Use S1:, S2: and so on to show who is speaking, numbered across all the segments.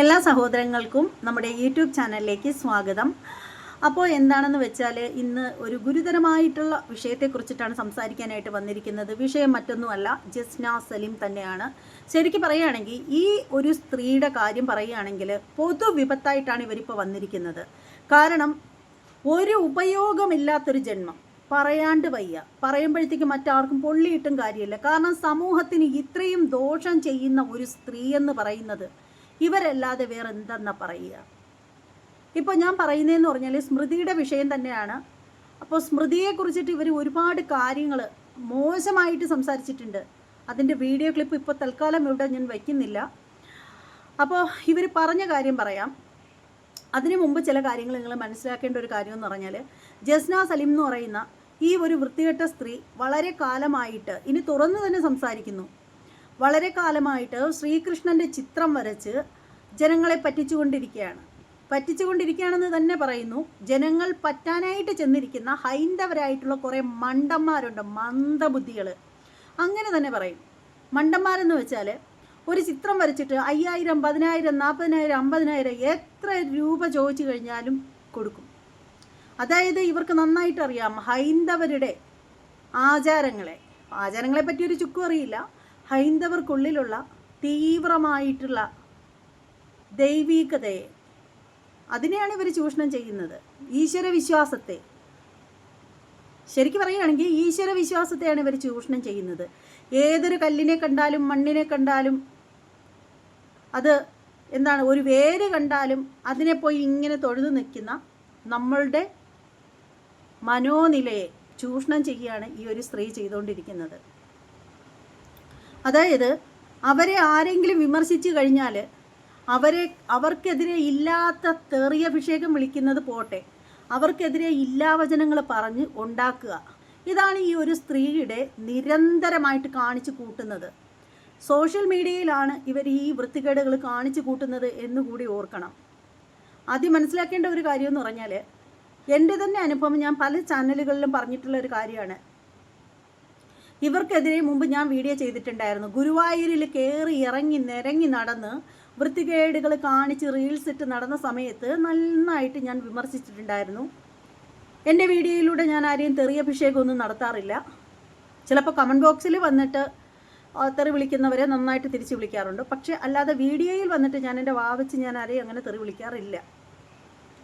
S1: എല്ലാ സഹോദരങ്ങൾക്കും നമ്മുടെ യൂട്യൂബ് ചാനലിലേക്ക് സ്വാഗതം. അപ്പോൾ എന്താണെന്ന് വെച്ചാൽ ഇന്ന് ഒരു ഗുരുതരമായിട്ടുള്ള വിഷയത്തെക്കുറിച്ചിട്ടാണ് സംസാരിക്കാനായിട്ട് വന്നിരിക്കുന്നത്. വിഷയം മറ്റൊന്നുമല്ല ജസ്ന സലീം തന്നെയാണ്. ശരിക്കും പറയുകയാണെങ്കിൽ ഈ ഒരു സ്ത്രീയുടെ കാര്യം പറയുകയാണെങ്കിൽ പൊതു വിപത്തായിട്ടാണ് ഇവരിപ്പോൾ വന്നിരിക്കുന്നത്. കാരണം ഒരു ഉപയോഗമില്ലാത്തൊരു ജന്മം പറയാണ്ട് വയ്യ. പറയുമ്പോഴത്തേക്ക് മറ്റാർക്കും പൊള്ളിയിട്ടും കാര്യമില്ല. കാരണം സമൂഹത്തിന് ഇത്രയും ദോഷം ചെയ്യുന്ന ഒരു സ്ത്രീ എന്ന് പറയുന്നത് ഇവരല്ലാതെ വേറെ എന്തെന്നാ പറയുക? ഇപ്പോൾ ഞാൻ പറയുന്നതെന്ന് പറഞ്ഞാൽ സ്മൃതിയുടെ വിഷയം തന്നെയാണ്. അപ്പോൾ സ്മൃതിയെ കുറിച്ചിട്ട് ഇവർ ഒരുപാട് കാര്യങ്ങൾ മോശമായിട്ട് സംസാരിച്ചിട്ടുണ്ട്. അതിന്റെ വീഡിയോ ക്ലിപ്പ് ഇപ്പോൾ തൽക്കാലം ഇവിടെ ഞാൻ വയ്ക്കുന്നില്ല അപ്പോൾ ഇവർ പറഞ്ഞ കാര്യം പറയാം. അതിനു മുമ്പ് ചില കാര്യങ്ങൾ നിങ്ങൾ മനസ്സിലാക്കേണ്ട ഒരു കാര്യം എന്ന് പറഞ്ഞാൽ ജസ്ന സലിം എന്ന് പറയുന്ന ഈ ഒരു വൃത്തികെട്ട സ്ത്രീ വളരെ കാലമായിട്ട് ഇനി തുറന്നു തന്നെ സംസാരിക്കുന്നു. വളരെ കാലമായിട്ട് ശ്രീകൃഷ്ണന്റെ ചിത്രം വരച്ച് ജനങ്ങളെ പറ്റിച്ചുകൊണ്ടിരിക്കുകയാണ്. പറ്റിച്ചുകൊണ്ടിരിക്കുകയാണെന്ന് തന്നെ പറയുന്നു. ജനങ്ങൾ പറ്റാനായിട്ട് ചെന്നിരിക്കുന്ന ഹൈന്ദവരായിട്ടുള്ള കുറേ മണ്ടന്മാരുണ്ട് മന്ദബുദ്ധികൾ. അങ്ങനെ തന്നെ പറയും. മണ്ടന്മാരെന്ന് വെച്ചാൽ ഒരു ചിത്രം വരച്ചിട്ട് അയ്യായിരം പതിനായിരം നാൽപ്പതിനായിരം അമ്പതിനായിരം എത്ര രൂപ ചോദിച്ചു കഴിഞ്ഞാലും കൊടുക്കും. അതായത് ഇവർക്ക് നന്നായിട്ട് അറിയാം ഹൈന്ദവരുടെ ആചാരങ്ങളെ. ആചാരങ്ങളെ പറ്റി ഒരു ചുക്കും അറിയില്ല. ഹൈന്ദവർക്കുള്ളിലുള്ള തീവ്രമായിട്ടുള്ള ദൈവീകതയെ അതിനെയാണ് ഇവർ ചൂഷണം ചെയ്യുന്നത്. ഈശ്വര വിശ്വാസത്തെ ശരിക്കും പറയുകയാണെങ്കിൽ ഈശ്വര വിശ്വാസത്തെയാണ് ഇവർ ചൂഷണം ചെയ്യുന്നത്. ഏതൊരു കല്ലിനെ കണ്ടാലും മണ്ണിനെ കണ്ടാലും അത് എന്താണ് ഒരു വേര് കണ്ടാലും അതിനെ പോയി ഇങ്ങനെ തൊഴുതു നിൽക്കുന്ന നമ്മളുടെ മനോനിലയെ ചൂഷണം ചെയ്യുകയാണ് ഈ ഒരു സ്ത്രീ ചെയ്തുകൊണ്ടിരിക്കുന്നത്. അതായത് അവരെ ആരെങ്കിലും വിമർശിച്ചു കഴിഞ്ഞാൽ അവരെ അവർക്കെതിരെ ഇല്ലാത്ത തെറിയഭിഷേകം വിളിക്കുന്നത് പോട്ടെ. അവർക്കെതിരെ ഇല്ലാവചനങ്ങൾ പറഞ്ഞ് ഉണ്ടാക്കുക. ഇതാണ് ഈ ഒരു സ്ത്രീയുടെ നിരന്തരമായിട്ട് കാണിച്ചു കൂട്ടുന്നത്. സോഷ്യൽ മീഡിയയിലാണ് ഇവർ ഈ വൃത്തികേടുകൾ കാണിച്ചു കൂട്ടുന്നത് എന്നുകൂടി ഓർക്കണം. ആദ്യം മനസ്സിലാക്കേണ്ട ഒരു കാര്യം എന്ന് പറഞ്ഞാൽ എന്റെ തന്നെ അനുഭവം ഞാൻ പല ചാനലുകളിലും പറഞ്ഞിട്ടുള്ള ഒരു കാര്യമാണ്. ഇവർക്കെതിരെ മുമ്പ് ഞാൻ വീഡിയോ ചെയ്തിട്ടുണ്ടായിരുന്നു. ഗുരുവായൂരിൽ കയറി ഇറങ്ങി നിരങ്ങി നടന്ന് വൃത്തികേടുകൾ കാണിച്ച് റീൽസ് ഇട്ട് നടന്ന സമയത്ത് നന്നായിട്ട് ഞാൻ വിമർശിച്ചിട്ടുണ്ടായിരുന്നു. എന്റെ വീഡിയോയിലൂടെ ഞാൻ ആരെയും തെറിയഭിഷേകമൊന്നും നടത്താറില്ല. ചിലപ്പോൾ കമന്റ് ബോക്സിൽ വന്നിട്ട് തെറി വിളിക്കുന്നവരെ നന്നായിട്ട് തിരിച്ച് വിളിക്കാറുണ്ട്. പക്ഷേ അല്ലാതെ വീഡിയോയിൽ വന്നിട്ട് ഞാൻ എന്റെ വാവച്ച് ഞാൻ ആരെയും അങ്ങനെ തെറി വിളിക്കാറില്ല.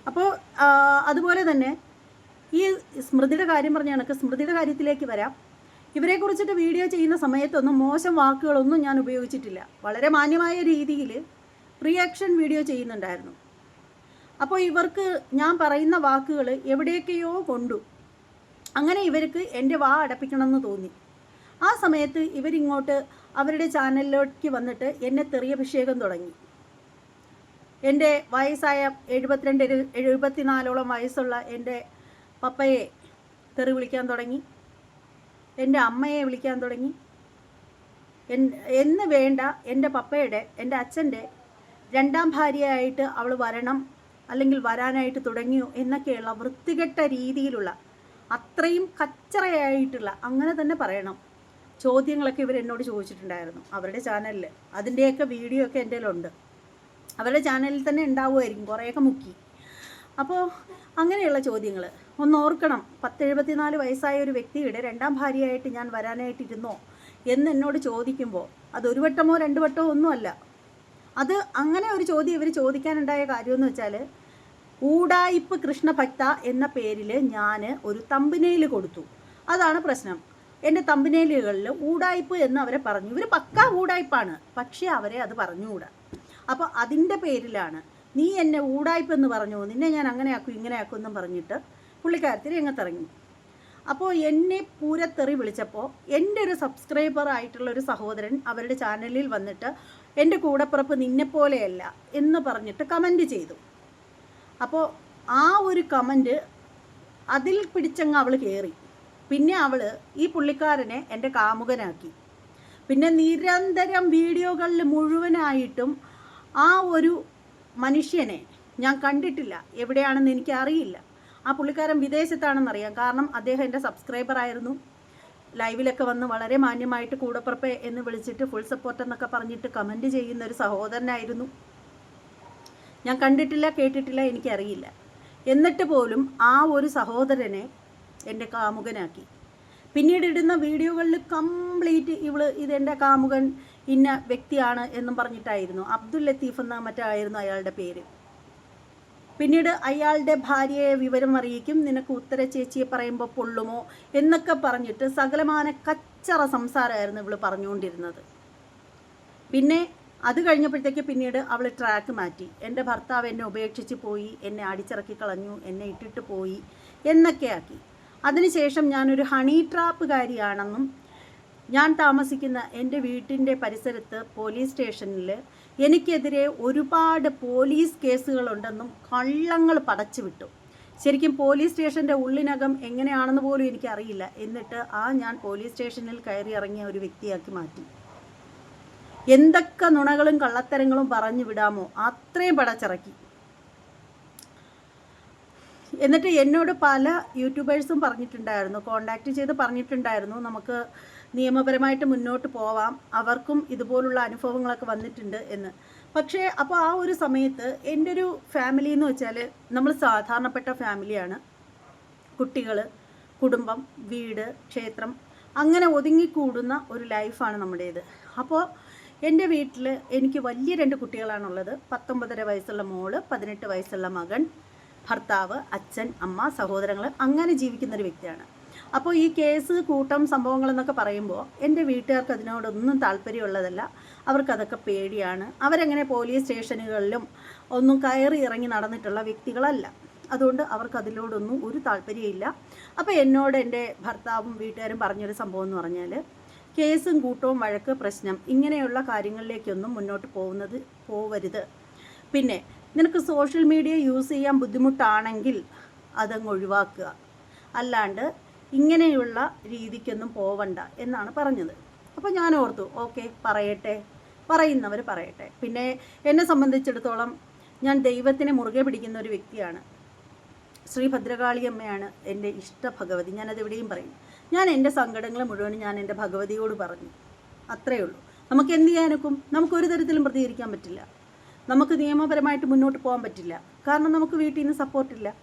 S1: അപ്പോൾ അതുപോലെ തന്നെ ഈ സ്മൃതിയുടെ കാര്യം പറഞ്ഞ കണക്ക് സ്മൃതിയുടെ കാര്യത്തിലേക്ക് വരാം. ഇവരെ കുറിച്ചിട്ട് വീഡിയോ ചെയ്യുന്ന സമയത്തൊന്നും മോശം വാക്കുകളൊന്നും ഞാൻ ഉപയോഗിച്ചിട്ടില്ല. വളരെ മാന്യമായ രീതിയിൽ റിയാക്ഷൻ വീഡിയോ ചെയ്യുന്നുണ്ടായിരുന്നു. അപ്പോൾ ഇവർക്ക് ഞാൻ പറയുന്ന വാക്കുകൾ എവിടെയൊക്കെയോ കൊണ്ടു. അങ്ങനെ ഇവർക്ക് എന്റെ വാ അടപ്പിക്കണമെന്ന് തോന്നി. ആ സമയത്ത് ഇവരിങ്ങോട്ട് അവരുടെ ചാനലിലേക്ക് വന്നിട്ട് എന്നെ തെറിയഭിഷേകം തുടങ്ങി. എന്റെ വയസ്സായ എഴുപത്തിരണ്ട് എഴു- എഴുപത്തിനാലോളം വയസ്സുള്ള എന്റെ പപ്പയെ തെറി വിളിക്കാൻ തുടങ്ങി. എന്റെ അമ്മയെ വിളിക്കാൻ തുടങ്ങി. എന്ന് വേണ്ട എന്റെ പപ്പയുടെ എന്റെ അച്ഛന്റെ രണ്ടാം ഭാര്യയായിട്ട് അവൾ വരണം അല്ലെങ്കിൽ വരാനായിട്ട് തുടങ്ങിയോ എന്നൊക്കെയുള്ള വൃത്തികെട്ട രീതിയിലുള്ള അത്രയും കച്ചറയായിട്ടുള്ള അങ്ങനെ തന്നെ പറയണം. ചോദ്യങ്ങളൊക്കെ ഇവർ എന്നോട് ചോദിച്ചിട്ടുണ്ടായിരുന്നു അവരുടെ ചാനലിൽ അതിന്റെയൊക്കെ വീഡിയോ ഒക്കെ എന്റെ കയ്യിലുണ്ട്. അവരുടെ ചാനലിൽ തന്നെ ഉണ്ടാവുമായിരിക്കും കുറേയൊക്കെ മുക്കി. അപ്പോൾ അങ്ങനെയുള്ള ചോദ്യങ്ങൾ ഒന്ന് ഓർക്കണം പത്തെഴുപത്തിനാല് വയസ്സായ ഒരു വ്യക്തിയുടെ രണ്ടാം ഭാര്യയായിട്ട് ഞാൻ വരാനായിട്ടിരുന്നോ എന്ന് എന്നോട് ചോദിക്കുമ്പോൾ അത് ഒരു വട്ടമോ രണ്ട് വട്ടമോ ഒന്നുമല്ല. അത് അങ്ങനെ ഒരു ചോദ്യം ഇവർ ചോദിക്കാനുണ്ടായ കാര്യമെന്ന് വെച്ചാൽ ഊടായിപ്പ് കൃഷ്ണഭക്ത എന്ന പേരിൽ ഞാൻ ഒരു തമ്പിനേൽ കൊടുത്തു. അതാണ് പ്രശ്നം. എന്റെ തമ്പിനേലുകളിൽ ഊടായിപ്പ് എന്ന് അവരെ പറഞ്ഞു. ഇവർ പക്ക ഊടായിപ്പാണ്. പക്ഷേ അവരെ അത് പറഞ്ഞുകൂടാ. അപ്പോൾ അതിന്റെ പേരിലാണ് നീ എന്നെ ഊടായിപ്പ് എന്ന് പറഞ്ഞു? നിന്നെ ഞാൻ അങ്ങനെ ആക്കും ഇങ്ങനെ ആക്കും എന്നും പറഞ്ഞിട്ട് പുള്ളിക്കാരത്തിൽ രംഗത്തിറങ്ങി. അപ്പോൾ എന്നെ പൂരത്തെറി വിളിച്ചപ്പോൾ എന്റെ ഒരു സബ്സ്ക്രൈബർ ആയിട്ടുള്ള ഒരു സഹോദരൻ അവരുടെ ചാനലിൽ വന്നിട്ട് എന്റെ കൂടപ്പിറപ്പ് നിന്നെപ്പോലെയല്ല എന്ന് പറഞ്ഞിട്ട് കമന്റ് ചെയ്തു. അപ്പോൾ ആ ഒരു കമന്റ് അതിൽ പിടിച്ചങ്ങ് അവൾ കയറി പിന്നെ അവൾ ഈ പുള്ളിക്കാരനെ എന്റെ കാമുകനാക്കി. പിന്നെ നിരന്തരം വീഡിയോകളിൽ മുഴുവനായിട്ടും ആ ഒരു മനുഷ്യനെ ഞാൻ കണ്ടിട്ടില്ല. എവിടെയാണെന്ന് എനിക്ക് അറിയില്ല ആ പുള്ളിക്കാരൻ വിദേശത്താണെന്നറിയാം. കാരണം അദ്ദേഹം എന്റെ സബ്സ്ക്രൈബറായിരുന്നു ലൈവിലൊക്കെ വന്ന് വളരെ മാന്യമായിട്ട് കൂടപ്പുറപ്പെ എന്ന് വിളിച്ചിട്ട് ഫുൾ സപ്പോർട്ട് എന്നൊക്കെ പറഞ്ഞിട്ട് കമന്റ് ചെയ്യുന്ന ഒരു സഹോദരനായിരുന്നു. ഞാൻ കണ്ടിട്ടില്ല കേട്ടിട്ടില്ല എനിക്കറിയില്ല. എന്നിട്ട് പോലും ആ ഒരു സഹോദരനെ എന്റെ കാമുകനാക്കി. പിന്നീട് ഇടുന്ന വീഡിയോകളിൽ കംപ്ലീറ്റ് ഇവൾ ഇതെന്റെ കാമുകൻ ഇന്ന വ്യക്തിയാണ് എന്നും പറഞ്ഞിട്ടായിരുന്നു. അബ്ദുൽ ലത്തീഫ് എന്ന മറ്റായിരുന്നു അയാളുടെ പേര്. പിന്നീട് അയാളുടെ ഭാര്യയെ വിവരം അറിയിക്കും. നിനക്ക് ഉത്തര ചേച്ചിയെ പറയുമ്പോൾ പൊള്ളുമോ എന്നൊക്കെ പറഞ്ഞിട്ട് സകലമാന കച്ചറ സംസാരമായിരുന്നു ഇവൾ പറഞ്ഞുകൊണ്ടിരുന്നത്. പിന്നെ അത് കഴിഞ്ഞപ്പോഴത്തേക്ക് പിന്നീട് അവൾ ട്രാക്ക് മാറ്റി. എന്റെ ഭർത്താവ് എന്നെ ഉപേക്ഷിച്ച് പോയി എന്നെ അടിച്ചിറക്കി കളഞ്ഞു എന്നെ ഇട്ടിട്ട് പോയി എന്നൊക്കെ ആക്കി. അതിനുശേഷം ഞാനൊരു ഹണി ട്രാപ്പുകാരിയാണെന്നും ഞാൻ താമസിക്കുന്ന എന്റെ വീട്ടിന്റെ പരിസരത്ത് പോലീസ് സ്റ്റേഷനിൽ എനിക്കെതിരെ ഒരുപാട് പോലീസ് കേസുകളുണ്ടെന്നും കള്ളങ്ങൾ പടച്ചു വിട്ടു. ശരിക്കും പോലീസ് സ്റ്റേഷന്റെ ഉള്ളിനകം എങ്ങനെയാണെന്ന് പോലും എനിക്കറിയില്ല. എന്നിട്ട് ആ ഞാൻ പോലീസ് സ്റ്റേഷനിൽ കയറി ഇറങ്ങിയ ഒരു വ്യക്തിയാക്കി മാറ്റി. എന്തൊക്കെ നുണകളും കള്ളത്തരങ്ങളും പറഞ്ഞു വിടാമോ? അത്രയും പടച്ചിറക്കി. എന്നിട്ട് എന്നോട് പല യൂട്യൂബേഴ്സും പറഞ്ഞിട്ടുണ്ടായിരുന്നു. കോണ്ടാക്ട് ചെയ്ത് പറഞ്ഞിട്ടുണ്ടായിരുന്നു. നമുക്ക് നിയമപരമായിട്ട് മുന്നോട്ട് പോവാം. അവർക്കും ഇതുപോലുള്ള അനുഭവങ്ങളൊക്കെ വന്നിട്ടുണ്ട് എന്ന്. പക്ഷേ അപ്പോൾ ആ ഒരു സമയത്ത് എന്റെ ഒരു ഫാമിലി എന്ന് വെച്ചാൽ നമ്മൾ സാധാരണപ്പെട്ട ഫാമിലിയാണ് കുട്ടികൾ കുടുംബം വീട് ക്ഷേത്രം അങ്ങനെ ഒതുങ്ങിക്കൂടുന്ന ഒരു ലൈഫാണ് നമ്മുടേത്. അപ്പോൾ എന്റെ വീട്ടിൽ എനിക്ക് വലിയ രണ്ട് കുട്ടികളാണുള്ളത്. പത്തൊമ്പതര വയസ്സുള്ള മോൾ പതിനെട്ട് വയസ്സുള്ള മകൻ ഭർത്താവ് അച്ഛൻ അമ്മ സഹോദരങ്ങൾ അങ്ങനെ ജീവിക്കുന്നൊരു വ്യക്തിയാണ്. അപ്പോൾ ഈ കേസ് കൂട്ടം സംഭവങ്ങൾ എന്നൊക്കെ പറയുമ്പോൾ എന്റെ വീട്ടുകാർക്ക് അതിനോടൊന്നും താല്പര്യമുള്ളതല്ല. അവർക്കതൊക്കെ പേടിയാണ്. അവരങ്ങനെ പോലീസ് സ്റ്റേഷനുകളിലും ഒന്നും കയറി ഇറങ്ങി നടന്നിട്ടുള്ള വ്യക്തികളല്ല. അതുകൊണ്ട് അവർക്ക് അതിലോടൊന്നും ഒരു താല്പര്യമില്ല. അപ്പോൾ എന്നോട് എന്റെ ഭർത്താവും വീട്ടുകാരും പറഞ്ഞൊരു സംഭവം എന്ന് പറഞ്ഞാൽ കേസും കൂട്ടവും വഴക്ക് പ്രശ്നം ഇങ്ങനെയുള്ള കാര്യങ്ങളിലേക്കൊന്നും മുന്നോട്ട് പോകുന്നത് പോവരുത്. പിന്നെ നിനക്ക് സോഷ്യൽ മീഡിയ യൂസ് ചെയ്യാൻ ബുദ്ധിമുട്ടാണെങ്കിൽ അതങ്ങ് ഒഴിവാക്കുക. അല്ലാണ്ട് ഇങ്ങനെയുള്ള രീതിക്കൊന്നും പോവണ്ട എന്നാണ് പറഞ്ഞത്. അപ്പോൾ ഞാൻ ഓർത്തു ഓക്കെ പറയട്ടെ. പറയുന്നവർ പറയട്ടെ. പിന്നെ എന്നെ സംബന്ധിച്ചിടത്തോളം ഞാൻ ദൈവത്തിനെ മുറുകെ പിടിക്കുന്ന ഒരു വ്യക്തിയാണ്. ശ്രീ ഭദ്രകാളിയമ്മയാണ് എന്റെ ഇഷ്ട ഭഗവതി ഞാനത് എവിടെയും പറയും. ഞാൻ എന്റെ സങ്കടങ്ങൾ മുഴുവൻ ഞാൻ എന്റെ ഭഗവതിയോട് പറഞ്ഞു. അത്രയേ ഉള്ളൂ. നമുക്ക് എന്ത് ചെയ്യാനൊക്കും? നമുക്കൊരു തരത്തിലും പ്രതികരിക്കാൻ പറ്റില്ല. നമുക്ക് നിയമപരമായിട്ട് മുന്നോട്ട് പോകാൻ പറ്റില്ല. കാരണം നമുക്ക് വീട്ടിൽ നിന്ന് സപ്പോർട്ടില്ല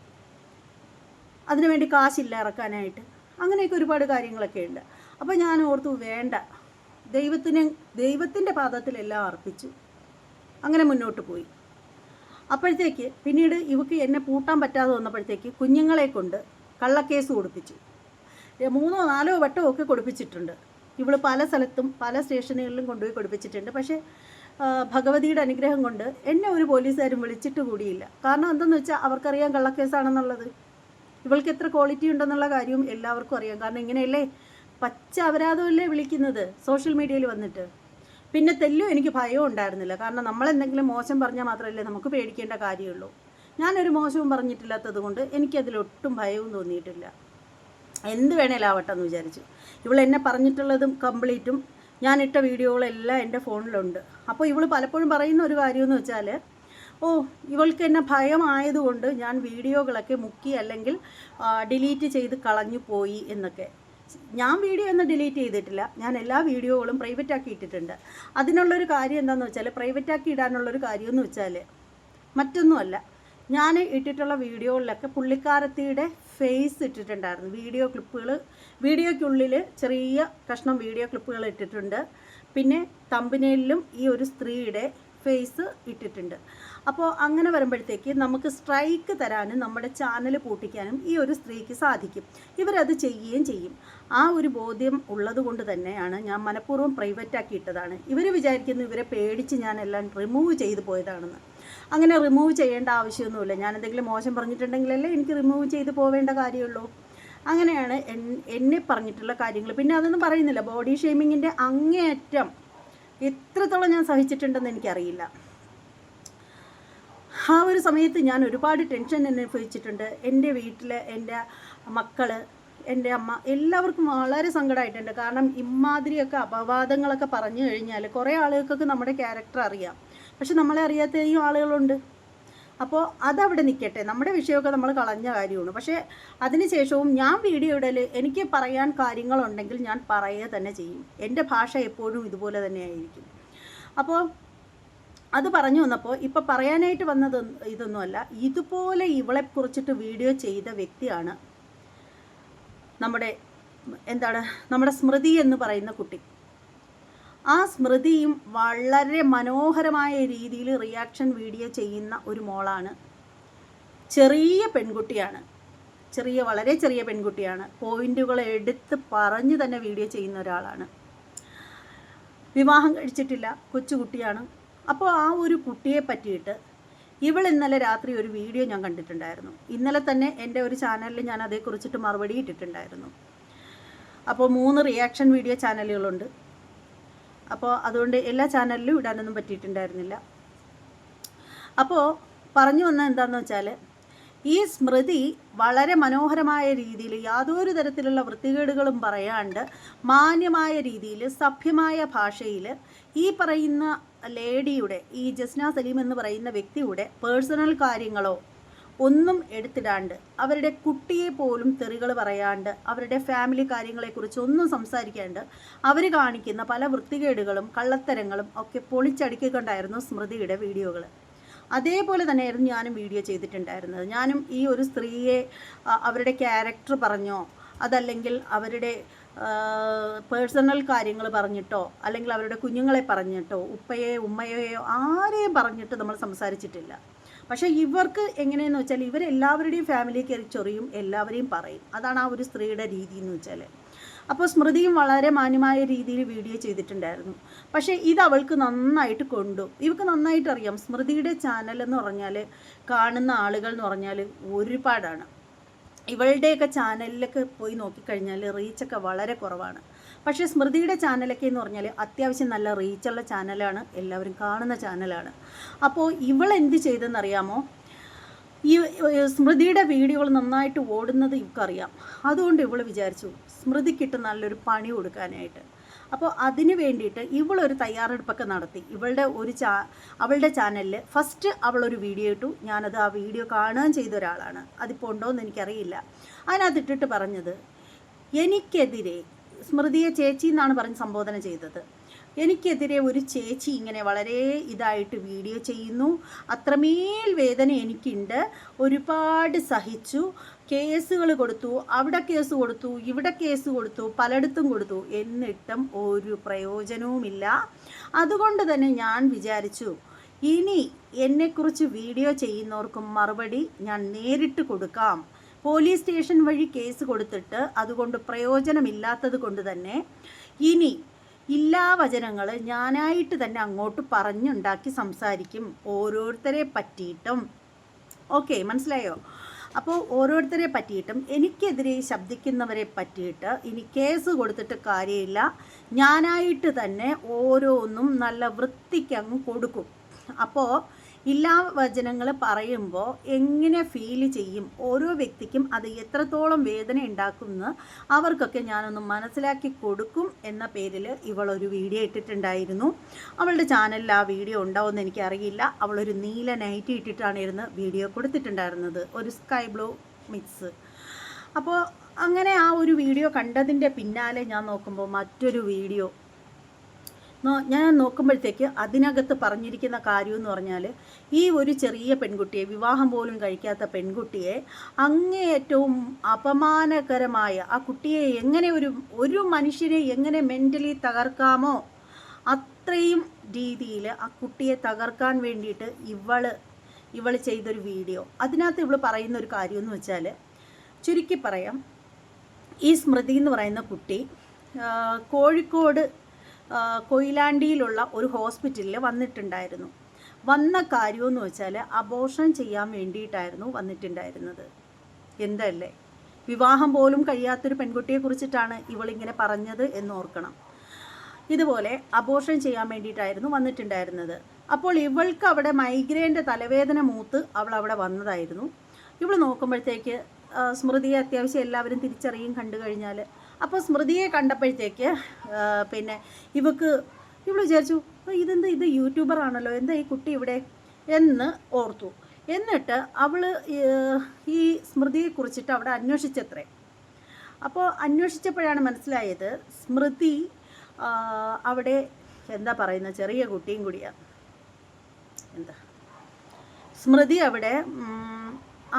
S1: അതിനുവേണ്ടി കാശില്ല ഇറക്കാനായിട്ട്. അങ്ങനെയൊക്കെ ഒരുപാട് കാര്യങ്ങളൊക്കെ ഉണ്ട്. അപ്പോൾ ഞാൻ ഓർത്തു വേണ്ട. ദൈവത്തിന് ദൈവത്തിന്റെ പാദത്തിലെല്ലാം അർപ്പിച്ചു. അങ്ങനെ മുന്നോട്ട് പോയി. അപ്പോഴത്തേക്ക് പിന്നീട് ഇവക്ക് എന്നെ പൂട്ടാൻ പറ്റാതെ വന്നപ്പോഴത്തേക്ക് കുഞ്ഞുങ്ങളെ കൊണ്ട് കള്ളക്കേസ് കൊടുപ്പിച്ചു. മൂന്നോ നാലോ വട്ടമോ ഒക്കെ കൊടുപ്പിച്ചിട്ടുണ്ട്. ഇവൾ പല സ്ഥലത്തും പല സ്റ്റേഷനുകളിലും കൊണ്ടുപോയി കൊടുപ്പിച്ചിട്ടുണ്ട്. പക്ഷേ ഭഗവതിയുടെ അനുഗ്രഹം കൊണ്ട് എന്നെ ഒരു പോലീസുകാരും വിളിച്ചിട്ട് കൂടിയില്ല. കാരണം എന്തെന്ന് വെച്ചാൽ അവർക്കറിയാം കള്ളക്കേസാണെന്നുള്ളത്. ഇവൾക്ക് എത്ര ക്വാളിറ്റി ഉണ്ടെന്നുള്ള കാര്യവും എല്ലാവർക്കും അറിയാം. കാരണം ഇങ്ങനെയല്ലേ? പച്ച അപരാധമല്ലേ വിളിക്കുന്നത് സോഷ്യൽ മീഡിയയിൽ വന്നിട്ട്. പിന്നെ തെല്ലും എനിക്ക് ഭയവും ഉണ്ടായിരുന്നില്ല. കാരണം നമ്മൾ എന്തെങ്കിലും മോശം പറഞ്ഞാൽ മാത്രമല്ലേ നമുക്ക് പേടിക്കേണ്ട കാര്യമുള്ളൂ. ഞാനൊരു മോശവും പറഞ്ഞിട്ടില്ലാത്തത് കൊണ്ട് എനിക്കതിലൊട്ടും ഭയവും തോന്നിയിട്ടില്ല. എന്ത് വേണേലും ആവട്ടെ എന്ന് വിചാരിച്ചു. ഇവൾ എന്നെ പറഞ്ഞിട്ടുള്ളതും കംപ്ലീറ്റും ഞാനിട്ട വീഡിയോകളെല്ലാം എന്റെ ഫോണിലുണ്ട് അപ്പോൾ ഇവൾ പലപ്പോഴും പറയുന്ന ഒരു കാര്യമെന്ന് വെച്ചാൽ ഓ ഇവൾക്ക് എന്നെ ഭയമായതുകൊണ്ട് ഞാൻ വീഡിയോകളൊക്കെ മുക്കി അല്ലെങ്കിൽ ഡിലീറ്റ് ചെയ്ത് കളഞ്ഞു പോയി എന്നൊക്കെ. ഞാൻ വീഡിയോ ഒന്നും ഡിലീറ്റ് ചെയ്തിട്ടില്ല. ഞാൻ എല്ലാ വീഡിയോകളും പ്രൈവറ്റ് ആക്കി ഇട്ടിട്ടുണ്ട്. അതിനുള്ളൊരു കാര്യം എന്താണെന്ന് വെച്ചാൽ പ്രൈവറ്റ് ആക്കി ഇടാനുള്ളൊരു കാര്യം എന്ന് വെച്ചാൽ മറ്റൊന്നുമല്ല. ഞാൻ ഇട്ടിട്ടുള്ള വീഡിയോകളിലൊക്കെ പുള്ളിക്കാരത്തിയുടെ ഫേസ് ഇട്ടിട്ടുണ്ടായിരുന്നു. വീഡിയോ ക്ലിപ്പുകൾ വീഡിയോയ്ക്കുള്ളിൽ ചെറിയ കഷ്ണം വീഡിയോ ക്ലിപ്പുകൾ ഇട്ടിട്ടുണ്ട്. പിന്നെ തമ്പനയിലും ഈ ഒരു സ്ത്രീയുടെ ഫേസ് ഇട്ടിട്ടുണ്ട്. അപ്പോൾ അങ്ങനെ വരുമ്പോഴത്തേക്ക് നമുക്ക് സ്ട്രൈക്ക് തരാനും നമ്മുടെ ചാനൽ പൂട്ടിക്കാനും ഈ ഒരു സ്ത്രീക്ക് സാധിക്കും. ഇവരത് ചെയ്യുകയും ചെയ്യും. ആ ഒരു ബോധ്യം ഉള്ളത് കൊണ്ട് തന്നെയാണ് ഞാൻ മനഃപൂർവം പ്രൈവറ്റ് ആക്കി ഇട്ടതാണ്. ഇവർ വിചാരിക്കുന്നു ഇവരെ പേടിച്ച് ഞാൻ എല്ലാം റിമൂവ് ചെയ്ത് പോയതാണെന്ന്. അങ്ങനെ റിമൂവ് ചെയ്യേണ്ട ആവശ്യമൊന്നുമില്ല. ഞാൻ എന്തെങ്കിലും മോശം പറഞ്ഞിട്ടുണ്ടെങ്കിലല്ലേ എനിക്ക് റിമൂവ് ചെയ്ത് പോവേണ്ട കാര്യമുള്ളൂ. അങ്ങനെയാണ് എന്നെ പറഞ്ഞിട്ടുള്ള കാര്യങ്ങൾ. പിന്നെ അതൊന്നും പറയുന്നില്ല. ബോഡി ഷേമിങ്ങിന്റെ അങ്ങേയറ്റം എത്രത്തോളം ഞാൻ സഹിച്ചിട്ടുണ്ടെന്ന് എനിക്കറിയില്ല. ആ ഒരു സമയത്ത് ഞാൻ ഒരുപാട് ടെൻഷൻ അനുഭവിച്ചിട്ടുണ്ട് എന്റെ വീട്ടിൽ എന്റെ മക്കൾ എന്റെ അമ്മ എല്ലാവർക്കും വളരെ സങ്കടമായിട്ടുണ്ട് കാരണം ഇമാതിരിയൊക്കെ അപവാദങ്ങളൊക്കെ പറഞ്ഞു കഴിഞ്ഞാൽ കുറേ ആളുകൾക്കൊക്കെ നമ്മുടെ ക്യാരക്ടർ അറിയാം. പക്ഷെ നമ്മളെ അറിയാത്തയും ആളുകളുണ്ട്. അപ്പോൾ അതവിടെ നിൽക്കട്ടെ നമ്മുടെ വിഷയമൊക്കെ നമ്മൾ കളഞ്ഞ കാര്യമാണ്. പക്ഷേ അതിനുശേഷവും ഞാൻ വീഡിയോ ഇടൽ എനിക്ക് പറയാൻ കാര്യങ്ങളുണ്ടെങ്കിൽ ഞാൻ പറയുക തന്നെ ചെയ്യും. എന്റെ ഭാഷ എപ്പോഴും ഇതുപോലെ തന്നെ ആയിരിക്കും. അപ്പോൾ അത് പറഞ്ഞു വന്നപ്പോൾ ഇപ്പം പറയാനായിട്ട് വന്നത് ഇതൊന്നുമല്ല ഇതുപോലെ ഇവളെ കുറിച്ചിട്ട് വീഡിയോ ചെയ്ത വ്യക്തിയാണ് നമ്മുടെ എന്താണ് നമ്മുടെ സ്മൃതി എന്ന് പറയുന്ന കുട്ടി. ആ സ്മൃതിയും വളരെ മനോഹരമായ രീതിയിൽ റിയാക്ഷൻ വീഡിയോ ചെയ്യുന്ന ഒരു മോളാണ്. ചെറിയ പെൺകുട്ടിയാണ്. ചെറിയ വളരെ ചെറിയ പെൺകുട്ടിയാണ്. പോയിന്റുകൾ എടുത്ത് പറഞ്ഞ് തന്നെ വീഡിയോ ചെയ്യുന്ന ഒരാളാണ്. വിവാഹം കഴിച്ചിട്ടില്ല. കൊച്ചുകുട്ടിയാണ്. അപ്പോൾ ആ ഒരു കുട്ടിയെ പറ്റിയിട്ട് ഇവൾ ഇന്നലെ രാത്രി ഒരു വീഡിയോ ഞാൻ കണ്ടിട്ടുണ്ടായിരുന്നു. ഇന്നലെ തന്നെ എന്റെ ഒരു ചാനലിൽ ഞാൻ അതേക്കുറിച്ചിട്ട് മറുപടി ഇട്ടിട്ടുണ്ടായിരുന്നു. അപ്പോൾ മൂന്ന് റിയാക്ഷൻ വീഡിയോ ചാനലുകളുണ്ട്. അപ്പോൾ അതുകൊണ്ട് എല്ലാ ചാനലിലും ഇടാനൊന്നും പറ്റിയിട്ടുണ്ടായിരുന്നില്ല. അപ്പോൾ പറഞ്ഞു വന്ന എന്താണെന്ന് വെച്ചാൽ ഈ സ്മൃതി വളരെ മനോഹരമായ രീതിയിൽ യാതൊരു തരത്തിലുള്ള വൃത്തികേടുകളും പറയാണ്ട് മാന്യമായ രീതിയിൽ സഭ്യമായ ഭാഷയിൽ ഈ പറയുന്ന ലേഡിയുടെ ഈ ജസ്ന സലീം എന്ന് പറയുന്ന വ്യക്തിയുടെ പേഴ്സണൽ കാര്യങ്ങളോ ഒന്നും എടുത്തിടാണ്ട് അവരുടെ കുട്ടിയെ പോലും തെറികൾ പറയാണ്ട് അവരുടെ ഫാമിലി കാര്യങ്ങളെക്കുറിച്ച് ഒന്നും സംസാരിക്കാണ്ട് അവർ കാണിക്കുന്ന പല വൃത്തികേടുകളും കള്ളത്തരങ്ങളും ഒക്കെ പൊളിച്ചടുക്കിക്കൊണ്ടായിരുന്നു സ്മൃതിയുടെ വീഡിയോകൾ അതേപോലെ തന്നെയായിരുന്നു ഞാനും വീഡിയോ ചെയ്തിട്ടുണ്ടായിരുന്നത്. ഞാനും ഈ ഒരു സ്ത്രീയെ അവരുടെ ക്യാരക്ടർ പറഞ്ഞോ അതല്ലെങ്കിൽ അവരുടെ പേഴ്സണൽ കാര്യങ്ങൾ പറഞ്ഞിട്ടോ അല്ലെങ്കിൽ അവരുടെ കുഞ്ഞുങ്ങളെ പറഞ്ഞിട്ടോ ഉപ്പയെ ഉമ്മയെയോ ആരെയും പറഞ്ഞിട്ട് നമ്മൾ സംസാരിച്ചിട്ടില്ല. പക്ഷേ ഇവർക്ക് എങ്ങനെയെന്ന് വെച്ചാൽ ഇവരെല്ലാവരുടെയും ഫാമിലി കയറി ചൊറിയും എല്ലാവരെയും പറയും. അതാണ് ആ ഒരു സ്ത്രീയുടെ രീതി എന്ന് വെച്ചാൽ. അപ്പോൾ സ്മൃതിയും വളരെ മാന്യമായ രീതിയിൽ വീഡിയോ ചെയ്തിട്ടുണ്ടായിരുന്നു. പക്ഷേ ഇത് അവൾക്ക് നന്നായിട്ട് കൊണ്ടു. ഇവൾക്ക് നന്നായിട്ട് അറിയാം. സ്മൃതിയുടെ ചാനൽ എന്ന് പറഞ്ഞാൽ കാണുന്ന ആളുകൾ എന്ന് പറഞ്ഞാൽ ഒരുപാടാണ്. ഇവളുടെയൊക്കെ ചാനലിലൊക്കെ പോയി നോക്കിക്കഴിഞ്ഞാൽ റീച്ചൊക്കെ വളരെ കുറവാണ്. പക്ഷേ സ്മൃതിയുടെ ചാനലൊക്കെ എന്ന് പറഞ്ഞാൽ അത്യാവശ്യം നല്ല റീച്ചുള്ള ചാനലാണ് എല്ലാവരും കാണുന്ന ചാനലാണ്. അപ്പോൾ ഇവൾ എന്ത് ചെയ്തെന്നറിയാമോ? ഈ സ്മൃതിയുടെ വീഡിയോകൾ നന്നായിട്ട് ഓടുന്നത് ഇവൾക്കറിയാം. അതുകൊണ്ട് ഇവൾ വിചാരിച്ചു സ്മൃതിക്കിട്ട് നല്ലൊരു പണി കൊടുക്കാനായിട്ട്. അപ്പോൾ അതിന് വേണ്ടിയിട്ട് ഇവളൊരു തയ്യാറെടുപ്പൊക്കെ നടത്തി. ഇവളുടെ ഒരു ചാ അവളുടെ ചാനലിൽ ഫസ്റ്റ് അവളൊരു വീഡിയോ ഇട്ടു. ഞാനത് ആ വീഡിയോ കാണുകയും ചെയ്ത ഒരാളാണ്. അതിപ്പോൾ ഉണ്ടോ എന്ന് എനിക്കറിയില്ല. അതിനകത്ത് ഇട്ടിട്ട് പറഞ്ഞത് എനിക്കെതിരെ സ്മൃതിയെ ചേച്ചി എന്നാണ് പറഞ്ഞ് സംബോധന ചെയ്തത്. എനിക്കെതിരെ ഒരു ചേച്ചി ഇങ്ങനെ വളരെ ഇതായിട്ട് വീഡിയോ ചെയ്യുന്നു. അത്രമേൽ വേദന എനിക്കുണ്ട്. ഒരുപാട് സഹിച്ചു. കേസുകൾ കൊടുത്തു അവിടെ കേസ് കൊടുത്തു ഇവിടെ കേസ് കൊടുത്തു പലയിടത്തും കൊടുത്തു. എന്നിട്ടും ഒരു പ്രയോജനവുമില്ല. അതുകൊണ്ട് തന്നെ ഞാൻ വിചാരിച്ചു ഇനി എന്നെക്കുറിച്ച് വീഡിയോ ചെയ്യുന്നവർക്കും മറുപടി ഞാൻ നേരിട്ട് കൊടുക്കാം. പോലീസ് സ്റ്റേഷൻ വഴി കേസ് കൊടുത്തിട്ട് അതുകൊണ്ട് പ്രയോജനമില്ലാത്തത് കൊണ്ട് തന്നെ ഇനി ഇല്ലാ വചനങ്ങൾ ഞാനായിട്ട് തന്നെ അങ്ങോട്ട് പറഞ്ഞുണ്ടാക്കി സംസാരിക്കും. ഓരോരുത്തരെ പറ്റിയിട്ടും. ഓക്കെ മനസ്സിലായോ? അപ്പോൾ ഓരോരുത്തരെ പറ്റിയിട്ടും എനിക്കെതിരെ ശബ്ദിക്കുന്നവരെ പറ്റിയിട്ട് ഇനി കേസ് കൊടുത്തിട്ട് കാര്യമില്ല. ഞാനായിട്ട് തന്നെ ഓരോന്നും നല്ല വൃത്തിക്കങ്ങ് കൊടുക്കും. അപ്പോൾ ഇല്ലാ വചനങ്ങൾ പറയുമ്പോൾ എങ്ങനെ ഫീൽ ചെയ്യും? ഓരോ വ്യക്തിക്കും അത് എത്രത്തോളം വേദന ഉണ്ടാക്കുമെന്ന് അവർക്കൊക്കെ ഞാനൊന്ന് മനസ്സിലാക്കി കൊടുക്കും എന്ന പേരിൽ ഇവളൊരു വീഡിയോ ഇട്ടിട്ടുണ്ടായിരുന്നു. അവളുടെ ചാനലിൽ ആ വീഡിയോ ഉണ്ടാവുമെന്ന് എനിക്കറിയില്ല. അവളൊരു നീല നൈറ്റി ഇട്ടിട്ടാണ് ഇരുന്ന് വീഡിയോ കൊടുത്തിട്ടുണ്ടായിരുന്നത്. ഒരു സ്കൈ ബ്ലൂ മിക്സ് അപ്പോൾ അങ്ങനെ ആ ഒരു വീഡിയോ കണ്ടതിന്റെ പിന്നാലെ ഞാൻ നോക്കുമ്പോൾ മറ്റൊരു വീഡിയോ ഞാൻ നോക്കുമ്പോഴത്തേക്ക് അതിനകത്ത് പറഞ്ഞിരിക്കുന്ന കാര്യം എന്ന് പറഞ്ഞാൽ ഈ ഒരു ചെറിയ പെൺകുട്ടിയെ വിവാഹം പോലും കഴിക്കാത്ത പെൺകുട്ടിയെ അങ്ങേയറ്റവും അപമാനകരമായ ആ കുട്ടിയെ എങ്ങനെ ഒരു ഒരു മനുഷ്യനെ എങ്ങനെ മെന്റലി തകർക്കാമോ അത്രയും രീതിയിൽ ആ കുട്ടിയെ തകർക്കാൻ വേണ്ടിയിട്ട് ഇവൾ ഇവൾ ചെയ്തൊരു വീഡിയോ. അതിനകത്ത് ഇവൾ പറയുന്ന ഒരു കാര്യം എന്ന് വെച്ചാൽ ചുരുക്കി പറയാം. ഈ സ്മൃതി എന്ന് പറയുന്ന കുട്ടി കോഴിക്കോട് കൊയിലാണ്ടിയിലുള്ള ഒരു ഹോസ്പിറ്റലിൽ വന്നിട്ടുണ്ടായിരുന്നു. വന്ന കാര്യമെന്ന് വെച്ചാൽ അബോർഷൻ ചെയ്യാൻ വേണ്ടിയിട്ടായിരുന്നു വന്നിട്ടുണ്ടായിരുന്നത്. എന്തല്ലേ? വിവാഹം പോലും കഴിയാത്തൊരു പെൺകുട്ടിയെ കുറിച്ചിട്ടാണ് ഇവളിങ്ങനെ പറഞ്ഞത് എന്ന് ഓർക്കണം ഇതുപോലെ അബോർഷൻ ചെയ്യാൻ വേണ്ടിയിട്ടായിരുന്നു വന്നിട്ടുണ്ടായിരുന്നത്. അപ്പോൾ ഇവൾക്ക് അവിടെ മൈഗ്രെയിന്റെ തലവേദന മൂത്ത് അവൾ അവിടെ വന്നതായിരുന്നു. ഇവൾ നോക്കുമ്പോഴത്തേക്ക് സ്മൃതിയെ അത്യാവശ്യം എല്ലാവരും തിരിച്ചറിയും കണ്ടു കഴിഞ്ഞാൽ അപ്പോൾ സ്മൃതിയെ കണ്ടപ്പോഴത്തേക്ക് പിന്നെ ഇവക്ക് ഇവൾ വിചാരിച്ചു ഇതെന്ത് ഇത് യൂട്യൂബറാണല്ലോ എന്താ ഈ കുട്ടി ഇവിടെ? എന്ന് ഓർത്തു. എന്നിട്ട് അവൾ ഈ സ്മൃതിയെ കുറിച്ചിട്ട് അവിടെ അന്വേഷിച്ചത്രേ. അപ്പോൾ അന്വേഷിച്ചപ്പോഴാണ് മനസ്സിലായത് സ്മൃതി അവിടെ എന്താ പറയുന്ന ചെറിയ കുട്ടിയും കൂടിയാണ് എന്താ? സ്മൃതി അവിടെ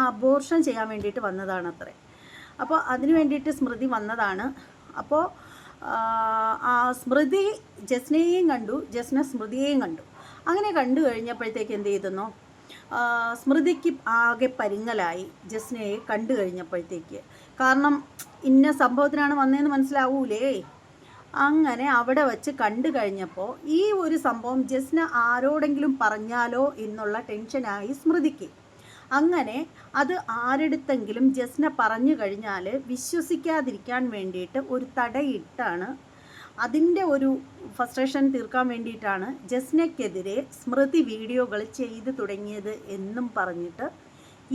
S1: അബോർഷൻ ചെയ്യാൻ വേണ്ടിയിട്ട് വന്നതാണ് അത്രേ അപ്പോൾ അതിന് വേണ്ടിയിട്ട് സ്മൃതി വന്നതാണ്. അപ്പോൾ ആ സ്മൃതി ജസ്നയെയും കണ്ടു ജസ്ന സ്മൃതിയെയും കണ്ടു. അങ്ങനെ കണ്ടു കഴിഞ്ഞപ്പോഴത്തേക്ക് എന്ത് ചെയ്തെന്നോ സ്മൃതിക്ക് ആകെ പരിങ്ങലായി ജസ്നയെ കണ്ടു കഴിഞ്ഞപ്പോഴത്തേക്ക്. കാരണം ഇന്ന സംഭവത്തിനാണ് വന്നതെന്ന് മനസ്സിലാവൂലേ? അങ്ങനെ അവിടെ വച്ച് കണ്ടു കഴിഞ്ഞപ്പോൾ ഈ ഒരു സംഭവം ജസ്ന ആരോടെങ്കിലും പറഞ്ഞാലോ എന്നുള്ള ടെൻഷനായി സ്മൃതിക്ക്. അങ്ങനെ അത് ആരെടുത്തെങ്കിലും ജസ്ന പറഞ്ഞു കഴിഞ്ഞാൽ വിശ്വസിക്കാതിരിക്കാൻ വേണ്ടിയിട്ട് ഒരു തടയിട്ടാണ് അതിന്റെ ഒരു ഫ്രസ്ട്രേഷൻ തീർക്കാൻ വേണ്ടിയിട്ടാണ് ജസ്നയ്ക്കെതിരെ സ്മൃതി വീഡിയോകൾ ചെയ്തു തുടങ്ങിയത് എന്നും പറഞ്ഞിട്ട്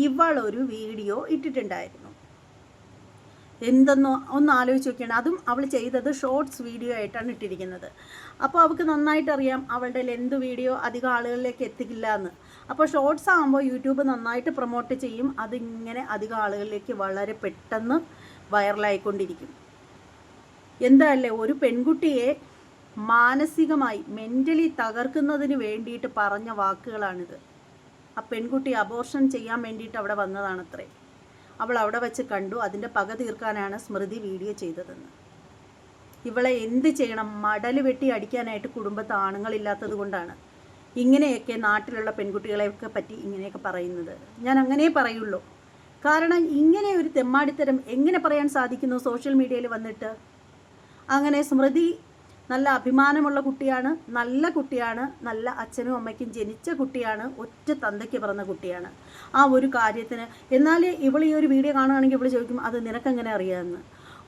S1: ഇവളൊരു വീഡിയോ ഇട്ടിട്ടുണ്ടായിരുന്നു. എന്തെന്നോ ഒന്ന് ആലോചിച്ച് നോക്കിയാണ്. അതും അവൾ ചെയ്തത് ഷോർട്സ് വീഡിയോ ആയിട്ടാണ് ഇട്ടിരിക്കുന്നത്. അപ്പോൾ അവൾക്ക് നന്നായിട്ട് അറിയാം അവളുടെ ലെന്ത് വീഡിയോ അധികം ആളുകളിലേക്ക് എത്തിക്കില്ല എന്ന്. അപ്പോൾ ഷോർട്സ് ആകുമ്പോൾ യൂട്യൂബ് നന്നായിട്ട് പ്രൊമോട്ട് ചെയ്യും. അതിങ്ങനെ അധികം ആളുകളിലേക്ക് വളരെ പെട്ടെന്ന് വൈറലായിക്കൊണ്ടിരിക്കും എന്താല്ലേ ഒരു പെൺകുട്ടിയെ മാനസികമായി മെന്റലി തകർക്കുന്നതിന് വേണ്ടിയിട്ട് പറഞ്ഞ വാക്കുകളാണിത്. ആ പെൺകുട്ടി അബോർഷൻ ചെയ്യാൻ വേണ്ടിയിട്ട് അവിടെ വന്നതാണത്രേ. അവൾ അവിടെ വെച്ച് കണ്ടു. അതിന്റെ പക തീർക്കാനാണ് സ്മൃതി വീഡിയോ ചെയ്തതെന്ന്. ഇവളെ എന്ത് ചെയ്യണം? മടൽ വെട്ടി അടിക്കാനായിട്ട് കുടുംബത്ത് ആണുങ്ങളില്ലാത്തത് കൊണ്ടാണ്. ഇങ്ങനെയൊക്കെ നാട്ടിലുള്ള പെൺകുട്ടികളെയൊക്കെ പറ്റി ഇങ്ങനെയൊക്കെ പറയുന്നത്. ഞാൻ അങ്ങനെ പറയുള്ളൂ. കാരണം ഇങ്ങനെ ഒരു തെമ്മാടിത്തരം എങ്ങനെ പറയാൻ സാധിക്കുന്നു സോഷ്യൽ മീഡിയയിൽ വന്നിട്ട്? അങ്ങനെ സ്മൃതി നല്ല അഭിമാനമുള്ള കുട്ടിയാണ് നല്ല കുട്ടിയാണ് നല്ല അച്ഛനും അമ്മയ്ക്കും ജനിച്ച കുട്ടിയാണ് ഒറ്റ തന്തയ്ക്ക് പറഞ്ഞ കുട്ടിയാണ്. ആ ഒരു കാര്യത്തിന് എന്നാൽ ഇവൾ ഈ ഒരു വീഡിയോ കാണുകയാണെങ്കിൽ ഇവൾ ചോദിക്കും അത് നിനക്കെങ്ങനെ അറിയാമെന്ന്?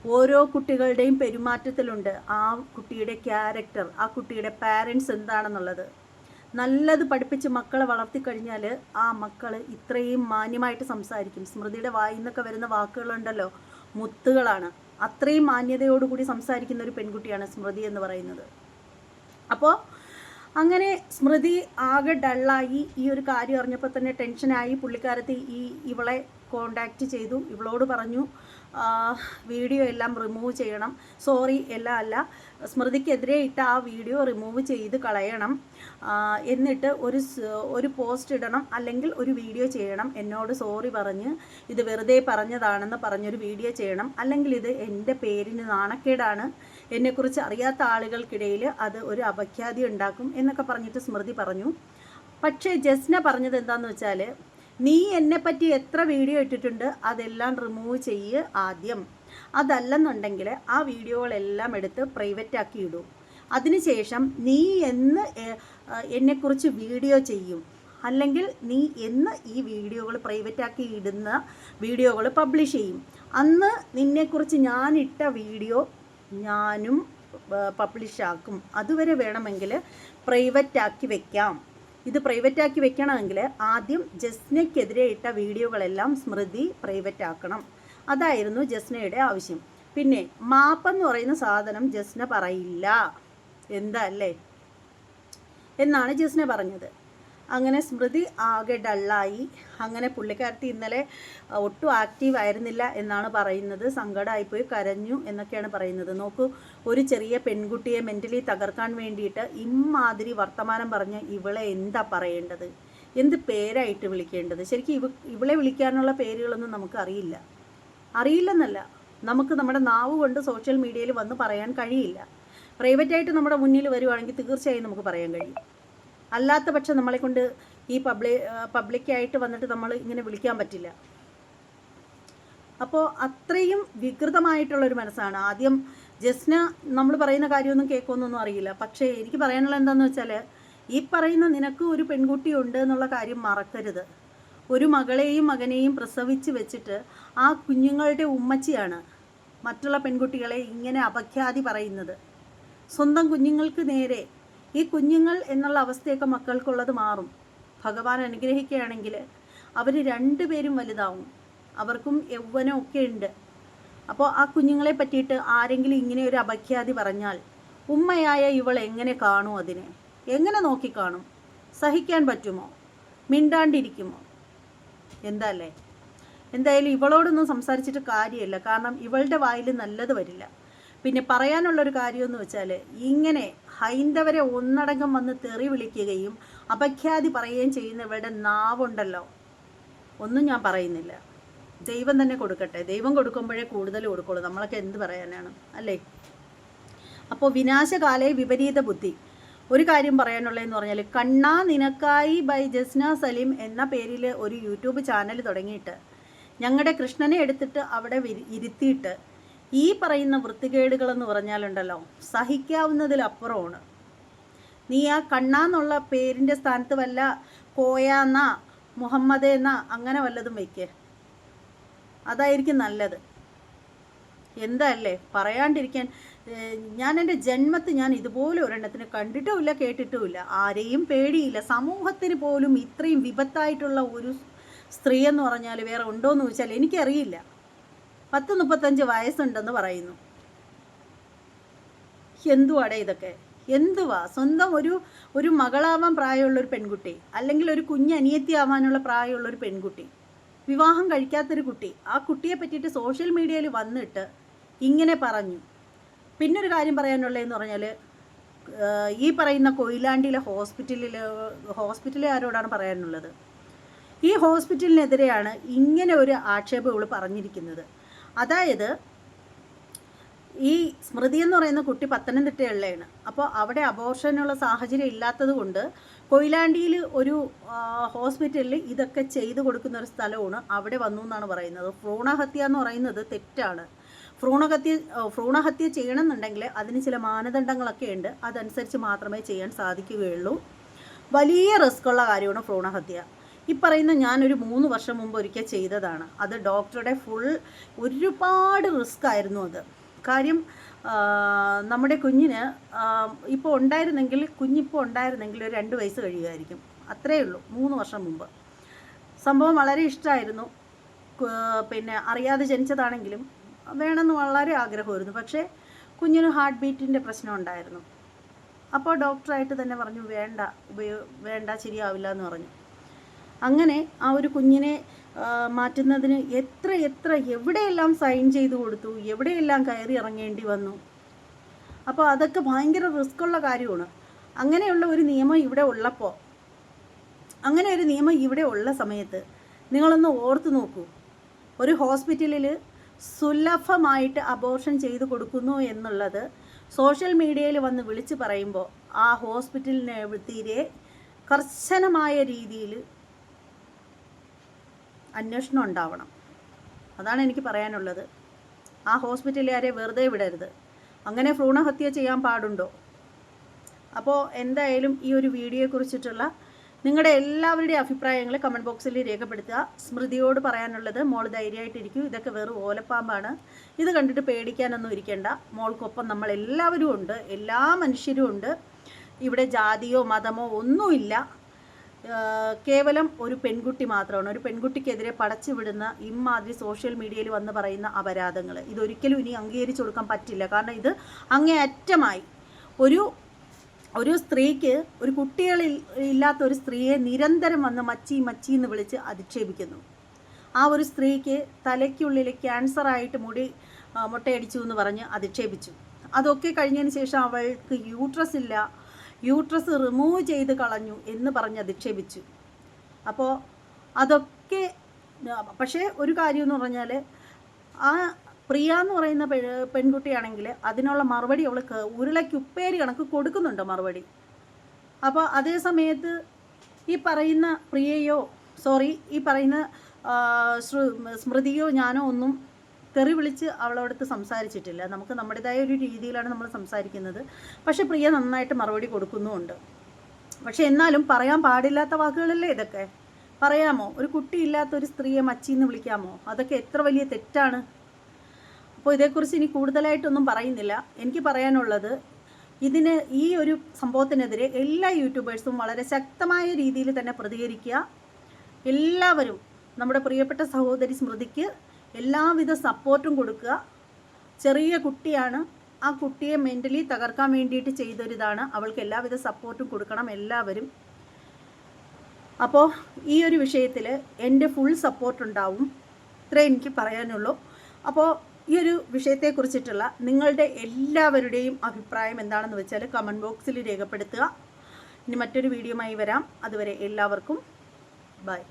S1: ഓരോ കുട്ടികളുടെയും പെരുമാറ്റത്തിലുണ്ട് ആ കുട്ടിയുടെ ക്യാരക്ടർ ആ കുട്ടിയുടെ പാരൻസ് എന്താണെന്നുള്ളത്. നല്ലത് പഠിപ്പിച്ച് മക്കളെ വളർത്തിക്കഴിഞ്ഞാൽ ആ മക്കൾ ഇത്രയും മാന്യമായിട്ട് സംസാരിക്കും. സ്മൃതിയുടെ വായിൽ നിന്നൊക്കെ വരുന്ന വാക്കുകളുണ്ടല്ലോ മുത്തുകളാണ്. അത്രയും മാന്യതയോടുകൂടി സംസാരിക്കുന്ന ഒരു പെൺകുട്ടിയാണ് സ്മൃതി എന്ന് പറയുന്നത്. അപ്പോൾ അങ്ങനെ സ്മൃതി ആകെ ഡള്ളായി. ഈ ഒരു കാര്യം അറിഞ്ഞപ്പോൾ തന്നെ ടെൻഷനായി. പുള്ളിക്കാരത്തി ഈ ഇവളെ കോണ്ടാക്റ്റ് ചെയ്തു. ഇവളോട് പറഞ്ഞു വീഡിയോ എല്ലാം റിമൂവ് ചെയ്യണം. സോറി എല്ലാം അല്ല. സ്മൃതിക്കെതിരെ ഇട്ട ആ വീഡിയോ റിമൂവ് ചെയ്ത് കളയണം. എന്നിട്ട് ഒരു ഒരു പോസ്റ്റ് ഇടണം അല്ലെങ്കിൽ ഒരു വീഡിയോ ചെയ്യണം. എന്നോട് സോറി പറഞ്ഞ് ഇത് വെറുതെ പറഞ്ഞതാണെന്ന് പറഞ്ഞൊരു വീഡിയോ ചെയ്യണം. അല്ലെങ്കിൽ ഇത് എന്റെ പേരിന് നാണക്കേടാണ്. എന്നെക്കുറിച്ച് അറിയാത്ത ആളുകൾക്കിടയിൽ അത് ഒരു അപഖ്യാതി ഉണ്ടാക്കും എന്നൊക്കെ പറഞ്ഞിട്ട് സ്മൃതി പറഞ്ഞു. പക്ഷേ ജസ്ന പറഞ്ഞത് എന്താണെന്ന് വെച്ചാൽ നീ എന്നെപ്പറ്റി എത്ര വീഡിയോ ഇട്ടിട്ടുണ്ട് അതെല്ലാം റിമൂവ് ചെയ്യ് ആദ്യം. അതല്ലെന്നുണ്ടെങ്കിൽ ആ വീഡിയോകളെല്ലാം എടുത്ത് പ്രൈവറ്റ് ആക്കി ഇടൂ. അതിനുശേഷം നീ എന്ന് എന്നെക്കുറിച്ച് വീഡിയോ ചെയ്യും. അല്ലെങ്കിൽ നീ എന്ന് ഈ വീഡിയോകൾ പ്രൈവറ്റ് ആക്കി ഇടുന്ന വീഡിയോകൾ പബ്ലിഷ് ചെയ്യും. അന്ന് നിന്നെക്കുറിച്ച് ഞാനിട്ട വീഡിയോ ഞാനും പബ്ലിഷ് ആക്കും. അതുവരെ വേണമെങ്കിൽ പ്രൈവറ്റാക്കി വെക്കാം. ഇത് പ്രൈവറ്റ് ആക്കി വെക്കണമെങ്കിൽ ആദ്യം ജസ്നയ്ക്കെതിരെ ഇട്ട വീഡിയോകളെല്ലാം സ്മൃതി പ്രൈവറ്റ് ആക്കണം. അതായിരുന്നു ജസ്നയുടെ ആവശ്യം. പിന്നെ മാപ്പെന്ന് പറയുന്ന സാധനം ജസ്ന പറയില്ല. എന്താ അല്ലേ? എന്നാണ് ജസ്ന പറഞ്ഞത്. അങ്ങനെ സ്മൃതി ആകെ ഡള്ളായി. അങ്ങനെ പുള്ളിക്കാരത്തി ഇന്നലെ ഒട്ടും ആക്റ്റീവ് ആയിരുന്നില്ല എന്നാണ് പറയുന്നത്. സങ്കടമായിപ്പോയി കരഞ്ഞു എന്നൊക്കെയാണ് പറയുന്നത്. നോക്കൂ ഒരു ചെറിയ പെൺകുട്ടിയെ മെന്റലി തകർക്കാൻ വേണ്ടിയിട്ട് ഇമ്മാതിരി വർത്തമാനം പറഞ്ഞ് ഇവളെ എന്താ പറയേണ്ടത്? എന്ത് പേരായിട്ട് വിളിക്കേണ്ടത്? ശരിക്കും ഇവ ഇവളെ വിളിക്കാനുള്ള പേരുകളൊന്നും നമുക്ക് അറിയില്ല. അറിയില്ലെന്നല്ല. നമുക്ക് നമ്മുടെ നാവ് കൊണ്ട് സോഷ്യൽ മീഡിയയിൽ വന്ന് പറയാൻ കഴിയില്ല. പ്രൈവറ്റായിട്ട് നമ്മുടെ മുന്നിൽ വരുവാണെങ്കിൽ തീർച്ചയായും നമുക്ക് പറയാൻ കഴിയും. അല്ലാത്ത പക്ഷം നമ്മളെ കൊണ്ട് ഈ പബ്ലി പബ്ലിക്കായിട്ട് വന്നിട്ട് നമ്മൾ ഇങ്ങനെ വിളിക്കാൻ പറ്റില്ല. അപ്പോൾ അത്രയും വികൃതമായിട്ടുള്ളൊരു മനസ്സാണ്. ആദ്യം ജസ്ന നമ്മൾ പറയുന്ന കാര്യമൊന്നും കേൾക്കുമെന്നൊന്നും അറിയില്ല. പക്ഷേ എനിക്ക് പറയാനുള്ള എന്താണെന്ന് വെച്ചാൽ ഈ പറയുന്ന നിനക്ക് ഒരു പെൺകുട്ടി ഉണ്ട് എന്നുള്ള കാര്യം മറക്കരുത്. ഒരു മകളെയും മകനെയും പ്രസവിച്ച് വെച്ചിട്ട് ആ കുഞ്ഞുങ്ങളുടെ ഉമ്മച്ചിയാണ് മറ്റുള്ള പെൺകുട്ടികളെ ഇങ്ങനെ അപഖ്യാതി പറയുന്നത്. സ്വന്തം കുഞ്ഞുങ്ങൾക്ക് നേരെ ഈ കുഞ്ഞുങ്ങൾ എന്നുള്ള അവസ്ഥയൊക്കെ മക്കൾക്കുള്ളത് മാറും. ഭഗവാൻ അനുഗ്രഹിക്കുകയാണെങ്കിൽ അവർ രണ്ടുപേരും വലുതാവും. അവർക്കും യൗവനമൊക്കെ ഉണ്ട്. അപ്പോൾ ആ കുഞ്ഞുങ്ങളെ പറ്റിയിട്ട് ആരെങ്കിലും ഇങ്ങനെ ഒരു അപഖ്യാതി പറഞ്ഞാൽ ഉമ്മയായ ഇവൾ എങ്ങനെ കാണും അതിനെ? എങ്ങനെ നോക്കിക്കാണും? സഹിക്കാൻ പറ്റുമോ? മിണ്ടാണ്ടിരിക്കുമോ? എന്താല്ലേ? എന്തായാലും ഇവളോടൊന്നും സംസാരിച്ചിട്ട് കാര്യമില്ല. കാരണം ഇവളുടെ വായിൽ നല്ലത് വരില്ല. പിന്നെ പറയാനുള്ളൊരു കാര്യമെന്ന് വെച്ചാൽ ഇങ്ങനെ ഹൈന്ദവരെ ഒന്നടങ്കം വന്ന് തെറി വിളിക്കുകയും അപഖ്യാതി പറയുകയും ചെയ്യുന്ന ഇവരുടെ നാവുണ്ടല്ലോ. ഒന്നും ഞാൻ പറയുന്നില്ല. ദൈവം തന്നെ കൊടുക്കട്ടെ. ദൈവം കൊടുക്കുമ്പോഴേ കൂടുതൽ കൊടുക്കുള്ളൂ. നമ്മളൊക്കെ എന്ത് പറയാനാണ്? അല്ലേ? അപ്പോൾ വിനാശകാലേ വിപരീത ബുദ്ധി. ഒരു കാര്യം പറയാനുള്ളതെന്ന് പറഞ്ഞാൽ കണ്ണാ നിനക്കായി ബൈ ജസ്ന സലീം എന്ന പേരിൽ ഒരു യൂട്യൂബ് ചാനൽ തുടങ്ങിയിട്ട് ഞങ്ങളുടെ കൃഷ്ണനെ എടുത്തിട്ട് അവിടെ ഇരുത്തിയിട്ട് ഈ പറയുന്ന വൃത്തികേടുകളെന്ന് പറഞ്ഞാലുണ്ടല്ലോ സഹിക്കാവുന്നതിലപ്പുറമാണ്. നീ ആ കണ്ണാന്നുള്ള പേരിന്റെ സ്ഥാനത്ത് വല്ല കോയാന്ന മുഹമ്മദ് എന്ന അങ്ങനെ വല്ലതും വയ്ക്കേ അതായിരിക്കും നല്ലത്. എന്തല്ലേ? പറയാണ്ടിരിക്കാൻ ഞാൻ എന്റെ ജന്മത്ത് ഞാൻ ഇതുപോലെ ഒരെണ്ണത്തിന് കണ്ടിട്ടുമില്ല കേട്ടിട്ടുമില്ല. ആരെയും പേടിയില്ല. സമൂഹത്തിന് പോലും ഇത്രയും വിപത്തായിട്ടുള്ള ഒരു സ്ത്രീ എന്ന് പറഞ്ഞാൽ വേറെ ഉണ്ടോ എന്ന് ചോദിച്ചാൽ എനിക്കറിയില്ല. പത്ത് മുപ്പത്തഞ്ച് വയസ്സുണ്ടെന്ന് പറയുന്നു. എന്തുവാടെ ഇതൊക്കെ? എന്തുവാ? സ്വന്തം ഒരു ഒരു മകളാവാൻ പ്രായമുള്ള ഒരു പെൺകുട്ടി അല്ലെങ്കിൽ ഒരു കുഞ്ഞ് അനിയത്തി ആവാനുള്ള പ്രായമുള്ള ഒരു പെൺകുട്ടി വിവാഹം കഴിക്കാത്തൊരു കുട്ടി ആ കുട്ടിയെ പറ്റിയിട്ട് സോഷ്യൽ മീഡിയയിൽ വന്നിട്ട് ഇങ്ങനെ പറഞ്ഞു. പിന്നൊരു കാര്യം പറയാനുള്ളതെന്ന് പറഞ്ഞാൽ ഈ പറയുന്ന കൊയിലാണ്ടിയിലെ ഹോസ്പിറ്റലിൽ ആരോടാണ് പറയാനുള്ളത്? ഈ ഹോസ്പിറ്റലിനെതിരെയാണ് ഇങ്ങനെ ഒരു ആക്ഷേപം ഇവൾ പറഞ്ഞിരിക്കുന്നത്. അതായത് ഈ സ്മൃതി എന്ന് പറയുന്ന കുട്ടി പത്തനംതിട്ടയുള്ളതാണ് അപ്പോൾ അവിടെ അബോർഷനുള്ള സാഹചര്യം ഇല്ലാത്തത് കൊണ്ട് കൊയിലാണ്ടിയിൽ ഒരു ഹോസ്പിറ്റലിൽ ഇതൊക്കെ ചെയ്തു കൊടുക്കുന്ന ഒരു സ്ഥലമാണ് അവിടെ വന്നു എന്നാണ് പറയുന്നത്. ഭ്രൂണഹത്യ എന്ന് പറയുന്നത് തെറ്റാണ്. ഭ്രൂണഹത്യ ഭ്രൂണഹത്യ ചെയ്യണമെന്നുണ്ടെങ്കിൽ അതിന് ചില മാനദണ്ഡങ്ങളൊക്കെ ഉണ്ട്. അതനുസരിച്ച് മാത്രമേ ചെയ്യാൻ സാധിക്കുകയുള്ളൂ. വലിയ റിസ്ക് ഉള്ള കാര്യമാണ് ഭ്രൂണഹത്യ. ഈ പറയുന്ന ഞാനൊരു മൂന്ന് വർഷം മുമ്പ് ഒരിക്കൽ ചെയ്തതാണ്. അത് ഡോക്ടറുടെ ഫുൾ ഒരുപാട് റിസ്ക് ആയിരുന്നു അത്. കാര്യം നമ്മുടെ കുഞ്ഞിന് ഇപ്പോൾ ഉണ്ടായിരുന്നെങ്കിൽ കുഞ്ഞിപ്പോൾ ഉണ്ടായിരുന്നെങ്കിൽ ഒരു രണ്ട് വയസ്സ് കഴിയുമായിരിക്കും. അത്രയേ ഉള്ളൂ മൂന്ന് വർഷം മുമ്പ്. സംഭവം വളരെ ഇഷ്ടമായിരുന്നു. പിന്നെ അറിയാതെ ജനിച്ചതാണെങ്കിലും വേണമെന്ന് വളരെ ആഗ്രഹമായിരുന്നു. പക്ഷേ കുഞ്ഞിന് ഹാർട്ട് ബീറ്റിന്റെ പ്രശ്നം ഉണ്ടായിരുന്നു. അപ്പോൾ ഡോക്ടറായിട്ട് തന്നെ പറഞ്ഞു വേണ്ട ഉപയോ വേണ്ട ശരിയാവില്ല എന്ന് പറഞ്ഞു. അങ്ങനെ ആ ഒരു കുഞ്ഞിനെ മാറ്റുന്നതിന് എത്ര എത്ര എവിടെയെല്ലാം സൈൻ ചെയ്ത് കൊടുത്തു എവിടെയെല്ലാം കയറി ഇറങ്ങേണ്ടി വന്നു. അപ്പോൾ അതൊക്കെ ഭയങ്കര റിസ്ക്കുള്ള കാര്യമാണ്. അങ്ങനെയുള്ള ഒരു നിയമം ഇവിടെ ഉള്ളപ്പോൾ അങ്ങനെ ഒരു നിയമം ഇവിടെ ഉള്ള സമയത്ത് നിങ്ങളൊന്ന് ഓർത്തു നോക്കൂ. ഒരു ഹോസ്പിറ്റലിൽ സുലഭമായിട്ട് അബോർഷൻ ചെയ്തു കൊടുക്കുന്നു എന്നുള്ളത് സോഷ്യൽ മീഡിയയിൽ വന്ന് വിളിച്ച് പറയുമ്പോൾ ആ ഹോസ്പിറ്റലിന് തീരെ കർശനമായ രീതിയിൽ അന്വേഷണം ഉണ്ടാവണം. അതാണ് എനിക്ക് പറയാനുള്ളത്. ആ ഹോസ്പിറ്റലുകാരെ വെറുതെ വിടരുത്. അങ്ങനെ ഭ്രൂണഹത്യ ചെയ്യാൻ പാടുണ്ടോ? അപ്പോൾ എന്തായാലും ഈ ഒരു വീഡിയോയെക്കുറിച്ചിട്ടുള്ള നിങ്ങളുടെ എല്ലാവരുടെയും അഭിപ്രായങ്ങൾ കമന്റ് ബോക്സിൽ രേഖപ്പെടുത്തുക. സ്മൃതിയോട് പറയാനുള്ളത് മോൾ ധൈര്യമായിട്ടിരിക്കും. ഇതൊക്കെ വെറും ഓലപ്പാമ്പാണ്. ഇത് കണ്ടിട്ട് പേടിക്കാനൊന്നും ഇരിക്കേണ്ട. മോൾക്കൊപ്പം നമ്മൾ എല്ലാവരും ഉണ്ട്. എല്ലാ മനുഷ്യരും ഉണ്ട്. ഇവിടെ ജാതിയോ മതമോ ഒന്നുമില്ല. കേവലം ഒരു പെൺകുട്ടി മാത്രമാണ്. ഒരു പെൺകുട്ടിക്കെതിരെ പടച്ചുവിടുന്ന ഇമാതിരി സോഷ്യൽ മീഡിയയിൽ വന്ന് പറയുന്ന അപരാധങ്ങൾ. ഇതൊരിക്കലും ഇനി അംഗീകരിച്ചു കൊടുക്കാൻ പറ്റില്ല. കാരണം ഇത് അങ്ങേയറ്റമായി ഒരു ഒരു സ്ത്രീക്ക് ഒരു കുട്ടികളിൽ ഇല്ലാത്ത ഒരു സ്ത്രീയെ നിരന്തരം വന്ന് മച്ചി മച്ചി എന്ന് വിളിച്ച് അധിക്ഷേപിക്കുന്നു. ആ ഒരു സ്ത്രീക്ക് തലയ്ക്കുള്ളിൽ ക്യാൻസറായിട്ട് മുടി മുട്ടയടിച്ചു എന്ന് പറഞ്ഞ് അധിക്ഷേപിച്ചു. അതൊക്കെ കഴിഞ്ഞതിന് ശേഷം അവൾക്ക് യൂട്രസ് ഇല്ല. യൂട്രസ് റിമൂവ് ചെയ്ത് കളഞ്ഞു എന്ന് പറഞ്ഞ് അധിക്ഷേപിച്ചു. അപ്പോൾ അതൊക്കെ പക്ഷേ ഒരു കാര്യം എന്ന് പറഞ്ഞാൽ ആ പ്രിയ എന്ന് പറയുന്ന പെൺകുട്ടിയാണെങ്കിൽ അതിനുള്ള മറുപടി അവൾ ഉരുളയ്ക്ക് ഉപ്പേരി കണക്ക് കൊടുക്കുന്നുണ്ട് മറുപടി. അപ്പോൾ അതേ സമയത്ത് ഈ പറയുന്ന പ്രിയയോ സോറി ഈ പറയുന്ന സ്മൃതിയോ ഞാനോ ഒന്നും തെറി വിളിച്ച് അവളോടത്ത് സംസാരിച്ചിട്ടില്ല. നമുക്ക് നമ്മുടേതായ ഒരു രീതിയിലാണ് നമ്മൾ സംസാരിക്കുന്നത്. പക്ഷേ പ്രിയ നന്നായിട്ട് മറുപടി കൊടുക്കുന്നുമുണ്ട്. പക്ഷെ എന്നാലും പറയാൻ പാടില്ലാത്ത വാക്കുകളല്ലേ ഇതൊക്കെ? പറയാമോ? ഒരു കുട്ടിയില്ലാത്ത ഒരു സ്ത്രീയെ മച്ചിന്ന് വിളിക്കാമോ? അതൊക്കെ എത്ര വലിയ തെറ്റാണ്? അപ്പോൾ ഇതേക്കുറിച്ച് ഇനി കൂടുതലായിട്ടൊന്നും പറയുന്നില്ല. എനിക്ക് പറയാനുള്ളത് ഇതിന് ഈ ഒരു സംഭവത്തിനെതിരെ എല്ലാ യൂട്യൂബേഴ്സും വളരെ ശക്തമായ രീതിയിൽ തന്നെ പ്രതികരിക്കുക. എല്ലാവരും നമ്മുടെ പ്രിയപ്പെട്ട സഹോദരി സ്മൃതിക്ക് എല്ലാവിധ സപ്പോർട്ടും കൊടുക്കുക. ചെറിയ കുട്ടിയാണ്. ആ കുട്ടിയെ മെന്റലി തകർക്കാൻ വേണ്ടിയിട്ട് ചെയ്തൊരിതാണ്. അവൾക്ക് എല്ലാവിധ സപ്പോർട്ടും കൊടുക്കണം എല്ലാവരും. അപ്പോൾ ഈ ഒരു വിഷയത്തിൽ എന്റെ ഫുൾ സപ്പോർട്ട് ഉണ്ടാവും. ഇത്രേ എനിക്ക് പറയാനുള്ളൂ. അപ്പോൾ ഈ ഒരു വിഷയത്തെക്കുറിച്ചിട്ടുള്ള നിങ്ങളുടെ എല്ലാവരുടെയും അഭിപ്രായം എന്താണെന്ന് വെച്ചാൽ കമന്റ് ബോക്സിൽ രേഖപ്പെടുത്തുക. ഇനി മറ്റൊരു വീഡിയോയുമായി വരാം. അതുവരെ എല്ലാവർക്കും ബൈ